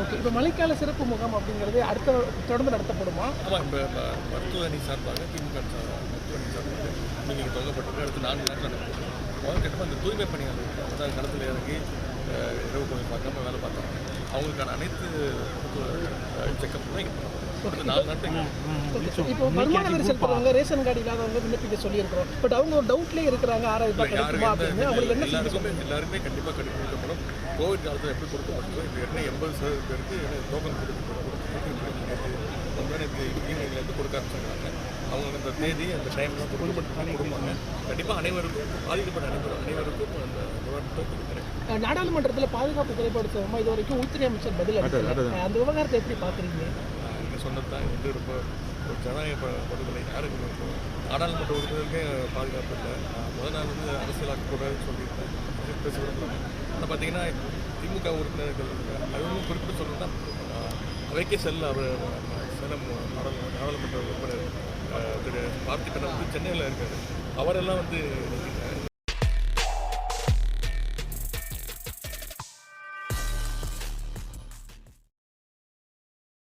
Okay இப்போ மழைக்கால சிறப்பு முகாம் அப்படிங்கிறது அடுத்த தொடர்ந்து நடத்தப்படுமா? ஆமாம் இப்போ மருத்துவ அணி சார்பாக திமுக சார்பாக மருத்துவ அணி சார்பாக நீங்கள் தொடங்கப்பட்டிருக்கு. அடுத்து நான்கு நாட்கள் நடக்கும் முதல் கட்டமாக அந்த தூய்மை பணிகள் அதாவது கடத்தில் இறங்கி இரவு பகல் பார்க்காம வேலை பார்த்தாங்க அவங்களுக்கான அனைத்து செக்கப் தான் இங்கே இப்போ வருமான வரி செலுத்துறவங்க ரேஷன் கார்டு இல்லாதவங்க விண்ணப்பிக்க சொல்லியிருக்கிறோம். பட் அவங்க ஒரு டவுட்லேயே இருக்கிறாங்க ஆறாயிரம் ரூபாய் கிடைக்குமா அப்படின்னு அவங்களுக்கு என்ன செய்ய எல்லாருக்குமே எல்லாருமே கண்டிப்பாக கண்டுபிடிக்கப்படும் கோவிட் காலத்தில் எப்படி முடியும் இப்போ என்ன எண்பது சதவீதம் பேருக்கு டோக்கன் கொடுத்து கொடுக்க ஆரம்பிச்சிருக்காங்க அவங்க அந்த தேதி அந்த டைம்லாம் கொடுக்கப்பட்டு கொடுப்பாங்க கண்டிப்பாக அனைவருக்கும் பாதிக்கப்பட்ட அனைவரும் அனைவருக்கும் அந்த நாடாளுமன்றத்தில் பாதுகாப்பு குறைபாடு இது வரைக்கும் உள்துறை அமைச்சர் பதில் அந்த விவகாரத்தை எப்படி பார்க்குறீங்க நீங்கள் சொன்னது தான் வந்து ரொம்ப ஒரு ஜனநாயக படுகொலை யாருக்கு இருக்கும் நாடாளுமன்ற உறுப்பினருக்கே பாதுகாப்பு இல்லை. நான் முதல் நாள் வந்து அரசியலாக்கக்கூடாதுன்னு சொல்லியிருந்தேன். பேச விரும்புகிறேன் ஆனால் பார்த்தீங்கன்னா திமுக உறுப்பினர்கள் அதுவும் குறிப்பிட்டு சொல்லணும்னா அவைக்கே செல்ல அவர் சேலம் நாடாளுமன்ற உறுப்பினர் திரு பார்த்திபன் வந்து சென்னையில் இருக்கார். அவரெல்லாம் வந்து